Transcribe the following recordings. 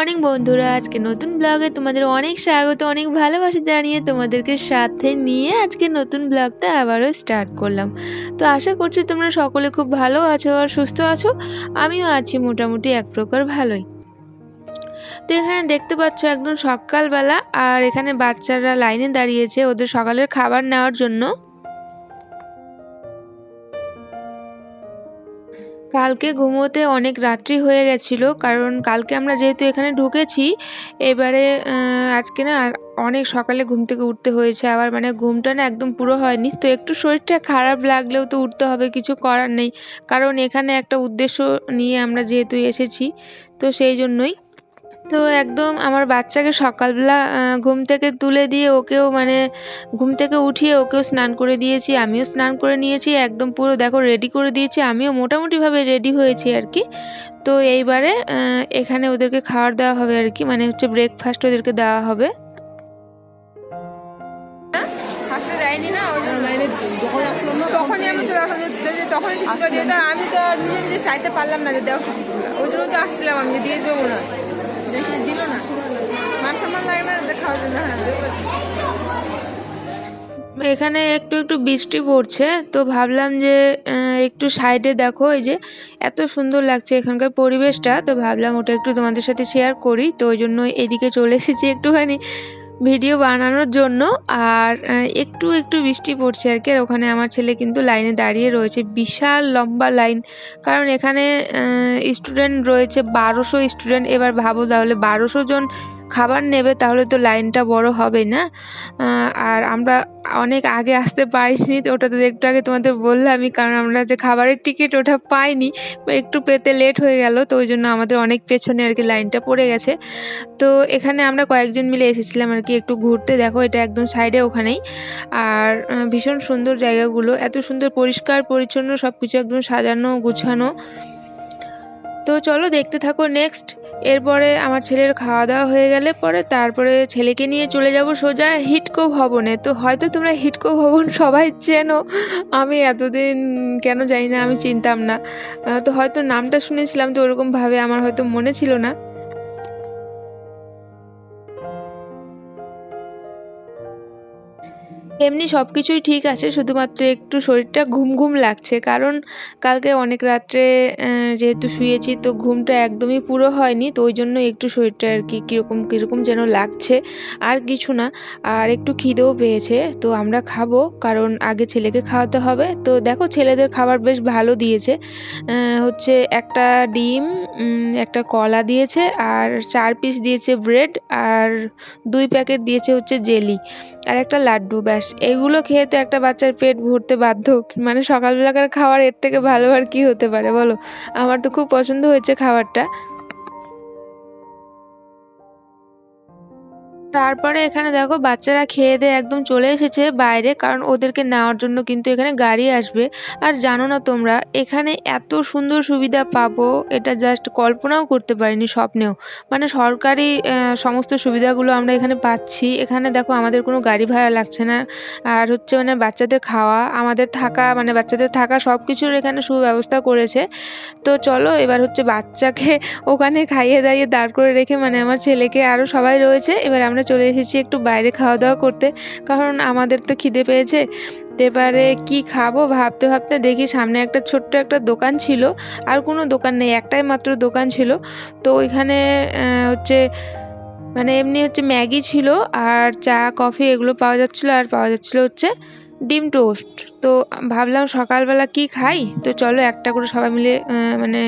Morning বন্ধুরা, আজকে নতুন ব্লগে তোমাদের অনেক স্বাগত, অনেক ভালোবাসা জানিয়ে তোমাদেরকে সাথে নিয়ে আজকে নতুন ব্লগটা আবারও স্টার্ট করলাম। তো আশা করছি তোমরা সকলে খুব ভালো আছো আর সুস্থ আছো, আমিও আছি মোটামুটি এক প্রকার ভালোই। তো এখানে দেখতে পাচ্ছ একদম সকালবেলা, আর এখানে বাচ্চারা লাইনে দাঁড়িয়েছে, ওদের সকালের খাবার নেওয়ার জন্য। কালকে ঘুমোতে অনেক রাত্রি হয়ে গেছিল, কারণ কালকে আমরা যেহেতু এখানে ঢুকেছি, এবারে আজকে না অনেক সকালে ঘুম থেকে উঠতে হয়েছে, আবার মানে ঘুমটা না একদম পুরো হয়নি, তো একটু শরীরটা খারাপ লাগলেও তো উঠতে হবে, কিছু করার নেই, কারণ এখানে একটা উদ্দেশ্য নিয়ে আমরা যেহেতু এসেছি, তো সেই জন্যই তো একদম আমার বাচ্চাকে সকালবেলা ঘুম থেকে তুলে দিয়ে ওকেও মানে ঘুম থেকে উঠিয়ে ওকেও স্নান করে দিয়েছি। আমিও স্নান করে নিয়েছি, একদম পুরো দেখো রেডি করে দিয়েছি। আমিও মোটামুটিভাবে রেডি হয়েছি আর কি তো এইবারে এখানে ওদেরকে খাবার দেওয়া হবে আর কি মানে হচ্ছে ব্রেকফাস্ট ওদেরকে দেওয়া হবে। দেয়নি না তখনই আমি আমি তো নিজে নিজে চাইতে পারলাম না যে দেওয়া ওই জন্য তো আসছিলাম আমি, দিয়ে দেবো না। দেখে এখানে একটু একটু বৃষ্টি পড়ছে, তো ভাবলাম যে একটু সাইডে দেখো, এই যে এত সুন্দর লাগছে এখানকার পরিবেশটা, তো ভাবলাম ওটা একটু তোমাদের সাথে শেয়ার করি, তো ওই জন্য এদিকে চলে এসেছি একটুখানি। ভিডিও বানানোর জন্য আর একটু একটু বৃষ্টি পড়ছে আর কি। ওখানে আমার ছেলে কিন্তু লাইনে দাঁড়িয়ে রয়েছে। বিশাল লম্বা লাইন। কারণ এখানে স্টুডেন্ট রয়েছে বারোশো স্টুডেন্ট এবার ভাবো তাহলে বারোশো জন খাবার নেবে তাহলে তো লাইনটা বড় হবে না। আর আমরা অনেক আগে আসতে পারিনি, তো ওটা তো একটু আগে তোমাদের বললামই, কারণ আমরা যে খাবারের টিকিট ওটা পাইনি একটু পেতে লেট হয়ে গেল, তো ওই জন্য আমাদের অনেক পেছনে আর কি লাইনটা পড়ে গেছে। তো এখানে আমরা কয়েকজন মিলে এসেছিলাম আর কি একটু ঘুরতে, দেখো এটা একদম সাইডে ওখানেই। আর ভীষণ সুন্দর জায়গাগুলো, এত সুন্দর পরিষ্কার, পরিচ্ছন্ন সব কিছু একদম সাজানো, গুছানো। তো চলো দেখতে থাকো নেক্সট এরপরে আমার ছেলের খাওয়া দাওয়া হয়ে গেলে পরে তারপরে ছেলেকে নিয়ে চলে যাব সোজা হিটকো ভবনে। তো হয়তো তোমরা হিটকো ভবন সবাই চেনো। আমি এতদিন কেন জানি না, আমি চিনতাম না। তো হয়তো নামটা শুনেছিলাম, তো ওরকমভাবে আমার হয়তো মনে ছিল না। এমনি সব কিছুই ঠিক আছে, শুধুমাত্র একটু শরীরটা ঘুম ঘুম লাগছে। কারণ কালকে অনেক রাত্রে যেহেতু শুয়েছি তো ঘুমটা একদমই পুরো হয়নি, তো ওই জন্য একটু শরীরটা আর কি কীরকম কীরকম যেন লাগছে। আর কিছু না, আর একটু খিদেও পেয়েছে, তো আমরা খাব, কারণ আগে ছেলেকে খাওয়াতে হবে। তো দেখো ছেলেদের খাবার বেশ ভালো দিয়েছে। হচ্ছে একটা ডিম একটা কলা দিয়েছে, আর চার পিস দিয়েছে ব্রেড আর দুই প্যাকেট দিয়েছে হচ্ছে জেলি আর একটা লাড্ডু, ব্যাস। এগুলো খেয়ে তো একটা বাচ্চার পেট ভরতে বাধ্য। মানে সকালবেলাকার খাওয়ার এর থেকে ভালো আর কি হতে পারে বলো? আমার তো খুব পছন্দ হয়েছে খাবারটা। তারপরে এখানে দেখো বাচ্চারা খেয়ে দিয়ে একদম চলে এসেছে বাইরে, কারণ ওদেরকে নেওয়ার জন্য কিন্তু এখানে গাড়ি আসবে। আর জানো না তোমরা, এখানে এত সুন্দর সুবিধা পাবো, এটা জাস্ট কল্পনাও করতে পারিনি স্বপ্নেও। মানে সরকারি সমস্ত সুবিধাগুলো আমরা এখানে পাচ্ছি। এখানে দেখো আমাদের কোনো গাড়ি ভাড়া লাগছে না। আর হচ্ছে মানে বাচ্চাদের খাওয়া, আমাদের থাকা মানে বাচ্চাদের থাকা সব কিছুর এখানে সুব্যবস্থা করেছে। তো চলো এবার হচ্ছে বাচ্চাকে ওখানে খাইয়ে দাইয়ে দাঁড় করে রেখে মানে আমার ছেলেকে আরও সবাই রয়েছে, এবার আমরা চলে এসেছি একটু বাইরে খাওয়া দাওয়া করতে, কারণ আমাদের তো খিদে পেয়েছে। এবারে কি খাব ভাবতে ভাবতে দেখি সামনে একটা ছোট্ট একটা দোকান ছিল, আর কোনো দোকান নেই, একটাই মাত্র দোকান ছিল। তো ওইখানে হচ্ছে মানে এমনি হচ্ছে ম্যাগি ছিল, আর চা, কফি এগুলো পাওয়া যাচ্ছিল, আর পাওয়া যাচ্ছিল হচ্ছে ডিম টোস্ট। তো ভাবলাম সকালবেলা কি খাই? তো চলো একটা করে সবাই মিলে মানে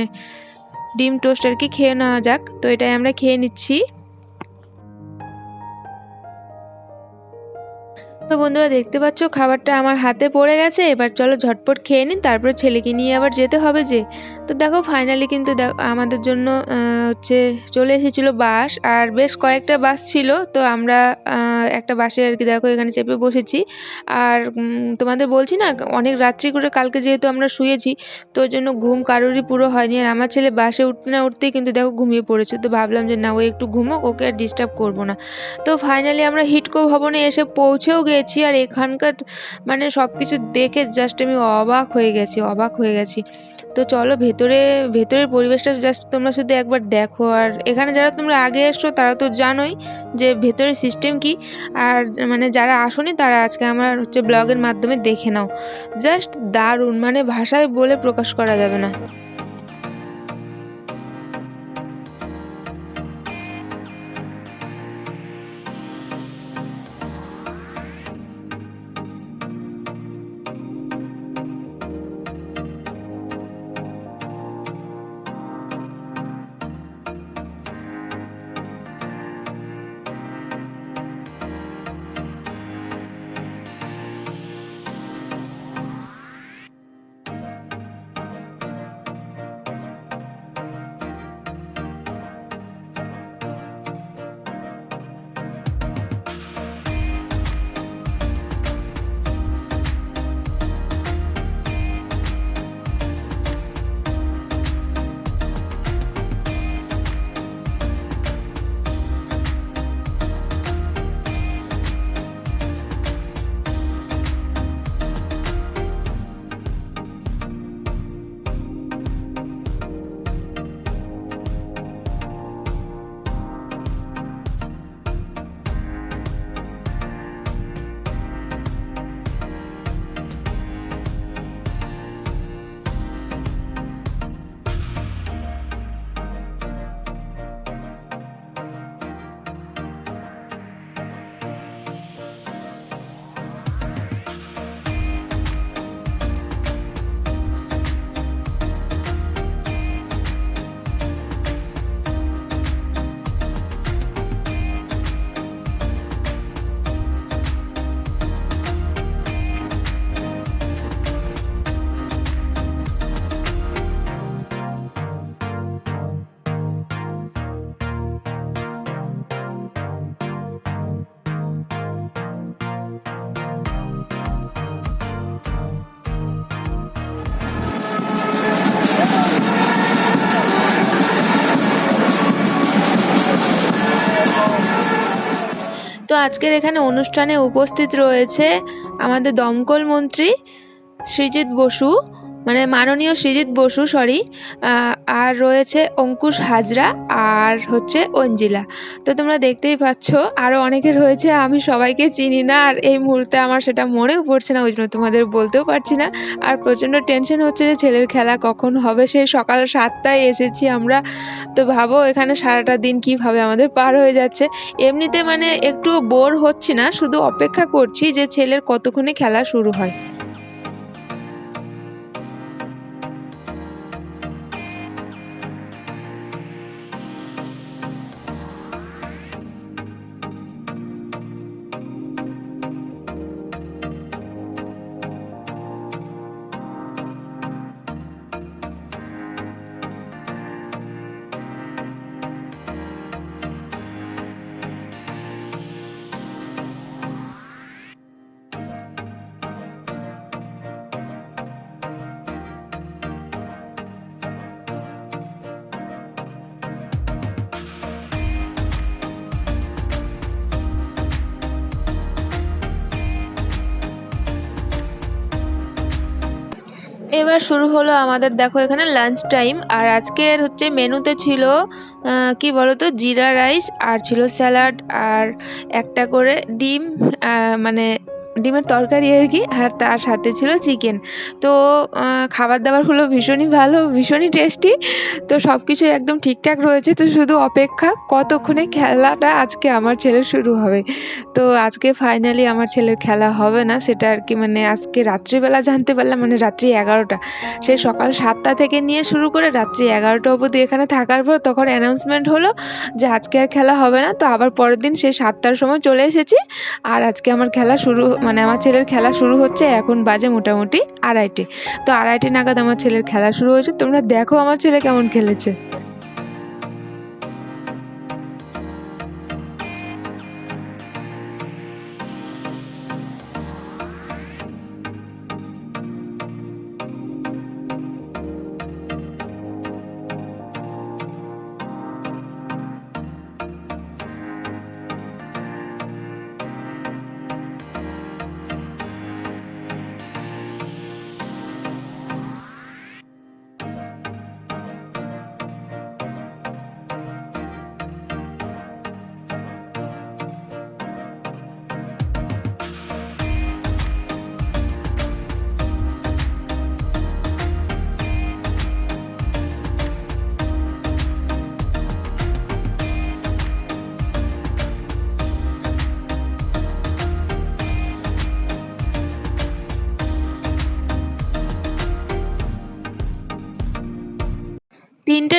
ডিম টোস্ট আর কি খেয়ে নেওয়া যাক। তো এটাই আমরা খেয়ে নিচ্ছি। তো বন্ধুরা দেখতে পাচ্ছ, খাবারটা আমার হাতে পড়ে গেছে। এবার চলো ঝটপট খেয়ে নিন তারপরে ছেলেকে নিয়ে আবার যেতে হবে যে। তো দেখো ফাইনালি কিন্তু আমাদের জন্য হচ্ছে চলে এসেছিল বাস, আর বেশ কয়েকটা বাস ছিল। তো আমরা একটা বাসে আর কি দেখো, এখানে চেপে বসেছি। আর তোমাদের বলছি না, অনেক রাত্রি করে কালকে যেহেতু আমরা শুয়েছি, তো ওই জন্য ঘুম কারোরই পুরো হয়নি। আর আমার ছেলে বাসে উঠতে না উঠতেই কিন্তু দেখো ঘুমিয়ে পড়েছে। তো ভাবলাম যে না, ও একটু ঘুমোক, ওকে আর ডিস্টার্ব করব না। তো ফাইনালি আমরা হিটকো ভবনে এসে পৌঁছেও গেছি আর এখানকার মানে সব কিছু দেখে জাস্ট আমি অবাক হয়ে গেছি, অবাক হয়ে গেছি। তো চলো ভেতরে, ভেতরের পরিবেশটা জাস্ট তোমরা শুধু একবার দেখো। আর এখানে যারা তোমরা আগে এসছো, তারা তো জানোই যে ভেতরের সিস্টেম কি। আর মানে যারা আসোনি, তারা আজকে আমার হচ্ছে ব্লগের মাধ্যমে দেখে নাও। জাস্ট দারুণ মানে ভাষায় বলে প্রকাশ করা যাবে না। তো আজকের এখানে অনুষ্ঠানে উপস্থিত রয়েছে আমাদের দমকল মন্ত্রী শ্রীজিৎ বসু। মানে মাননীয় সৃজিত বসু সরি আর রয়েছে অঙ্কুশ হাজরা আর হচ্ছে অঞ্জিলা। তো তোমরা দেখতেই পাচ্ছ আরও অনেকে রয়েছে আমি সবাইকে চিনি না, আর এই মুহূর্তে আমার সেটা মনেও পড়ছে না, ওই জন্য তোমাদের বলতেও পারছি না। আর প্রচণ্ড টেনশন হচ্ছে যে ছেলের খেলা কখন হবে, সেই সকাল সাতটায় এসেছি আমরা। তো ভাবো, এখানে সারাটা দিন কীভাবে আমাদের পার হয়ে যাচ্ছে। এমনিতে মানে একটু বোর হচ্ছি না, শুধু অপেক্ষা করছি যে ছেলের কতক্ষণে খেলা শুরু হয়। এবার শুরু হলো আমাদের, দেখো এখানে লাঞ্চ টাইম আর আজকের হচ্ছে মেনুতে ছিল কি বলতো, জিরা রাইস আর ছিল স্যালাড আর একটা করে ডিম মানে ডিমের তরকারি আর কি, আর তার সাথে ছিল চিকেন তো খাবার দাবার হলো ভীষণই ভালো, ভীষণই টেস্টি তো সব কিছু একদম ঠিকঠাক রয়েছে, তো শুধু অপেক্ষা কতক্ষণে খেলাটা আজকে আমার ছেলের শুরু হবে। তো আজকে ফাইনালি আমার ছেলের খেলা হবে না, সেটা আর কি মানে আজকে রাত্রিবেলা জানতে পারলাম মানে রাত্রি এগারোটা। সেই সকাল সাতটা থেকে নিয়ে শুরু করে রাত্রি এগারোটা অবধি এখানে থাকার পর তখন অ্যানাউন্সমেন্ট হলো যে আজকে আর খেলা হবে না, তো আবার পরের দিন সেই সাতটার সময় চলে এসেছি, আর আজকে আমার খেলা শুরু মানে আমার ছেলের খেলা শুরু হচ্ছে এখন বাজে মোটামুটি আড়াইটে। তো আড়াইটে নাগাদ আমার ছেলের খেলা শুরু হয়েছে। তোমরা দেখো আমার ছেলে কেমন খেলেছে।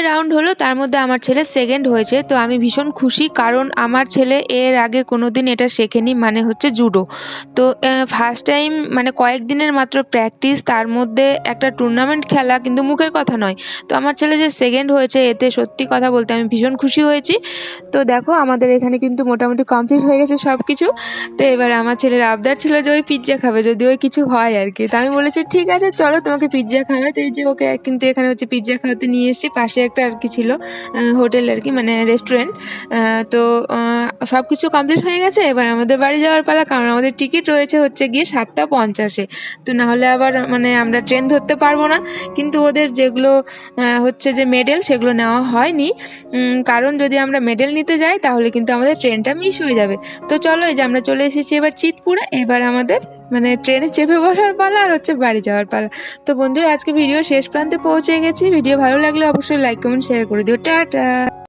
রাউন্ড হলো, তার মধ্যে আমার ছেলে সেকেন্ড হয়েছে। তো আমি ভীষণ খুশি, কারণ আমার ছেলে এর আগে কোনো দিন এটা শেখেনি মানে হচ্ছে জুডো তো ফার্স্ট টাইম মানে কয়েকদিনের মাত্র প্র্যাকটিস তার মধ্যে একটা টুর্নামেন্ট খেলা, কিন্তু মুখের কথা নয়। তো আমার ছেলে যে সেকেন্ড হয়েছে, এতে সত্যি কথা বলতে আমি ভীষণ খুশি হয়েছি। তো দেখো, আমাদের এখানে কিন্তু মোটামুটি কমপ্লিট হয়ে গেছে সব কিছু তো এবার আমার ছেলের আবদার ছিল যে ওই পিৎজা খাবে, যদি ওই কিছু হয় আর কি। তো আমি বলেছি, ঠিক আছে, চলো তোমাকে পিৎজা খাওয়াই তো এই যে ওকে কিন্তু এখানে হচ্ছে পিৎজা খাওয়াতে নিয়ে এসেছি পাশে একটা আর কি ছিল হোটেল আর কি মানে রেস্টুরেন্ট তো সব কিছু কমপ্লিট হয়ে গেছে। এবার আমাদের বাড়ি যাওয়ার পালা, কারণ আমাদের টিকিট রয়েছে হচ্ছে গিয়ে সাতটা পঞ্চাশে। তো নাহলে আবার মানে আমরা ট্রেন ধরতে পারব না। কিন্তু ওদের যেগুলো হচ্ছে যে মেডেল সেগুলো নেওয়া হয়নি। কারণ যদি আমরা মেডেল নিতে যাই, তাহলে কিন্তু আমাদের ট্রেনটা মিস হয়ে যাবে। তো চলো এই যে আমরা চলে এসেছি এবার চিতপুরে। এবার আমাদের মানে ট্রেনে চেপে বসার পালা আর হচ্ছে বাড়ি যাওয়ার পালা। তো বন্ধুরা, আজকে ভিডিও শেষ প্রান্তে পৌঁছে গেছি। ভিডিও ভালো লাগলে অবশ্যই লাইক কমেন্ট শেয়ার করে দিও। টাটা!